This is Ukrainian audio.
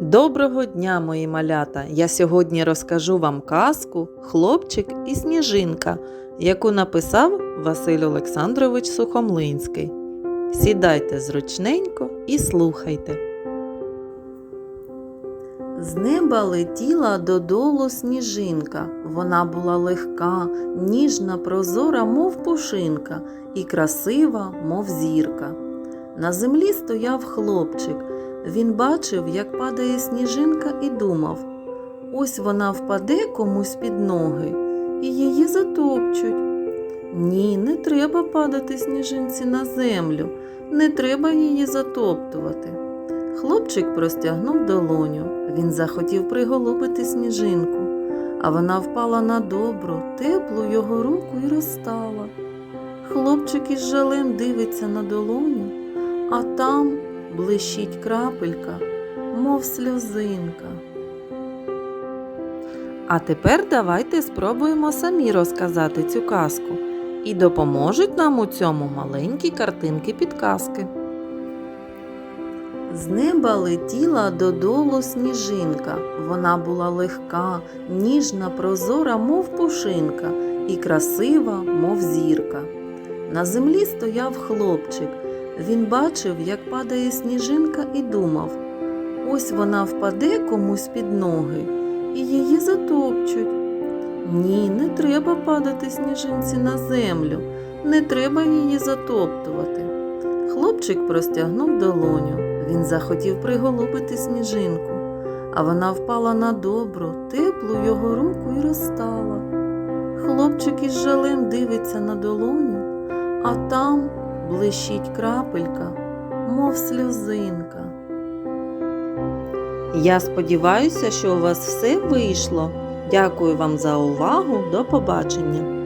Доброго дня, мої малята! Я сьогодні розкажу вам казку Хлопчик і сніжинка, яку написав Василь Олександрович Сухомлинський. Сідайте зручненько і слухайте. З неба летіла додолу сніжинка. Вона була легка, ніжна, прозора, мов пушинка, і красива, мов зірка. На землі стояв хлопчик. Він бачив, як падає сніжинка, і думав: ось вона впаде комусь під ноги, і її затопчуть. Ні, не треба падати сніжинці на землю, не треба її затоптувати. Хлопчик простягнув долоню. Він захотів приголубити сніжинку, а вона впала на добру, теплу його руку і розстала. Хлопчик із жалем дивиться на долоню, а там блищить крапелька, мов сльозинка. А тепер давайте спробуємо самі розказати цю казку. І допоможуть нам у цьому маленькі картинки підказки. З неба летіла додолу сніжинка. Вона була легка, ніжна, прозора, мов пушинка, і красива, мов зірка. На землі стояв хлопчик. Він бачив, як падає сніжинка, і думав: ось вона впаде комусь під ноги, і її затопчуть. Ні, не треба падати сніжинці на землю, не треба її затоптувати. Хлопчик простягнув долоню. Він захотів приголубити сніжинку, а вона впала на добру, теплу його руку і розстала. Хлопчик із жалем дивиться на долоню, а там блищить крапелька, мов сльозинка. Я сподіваюся, що у вас все вийшло. Дякую вам за увагу. До побачення!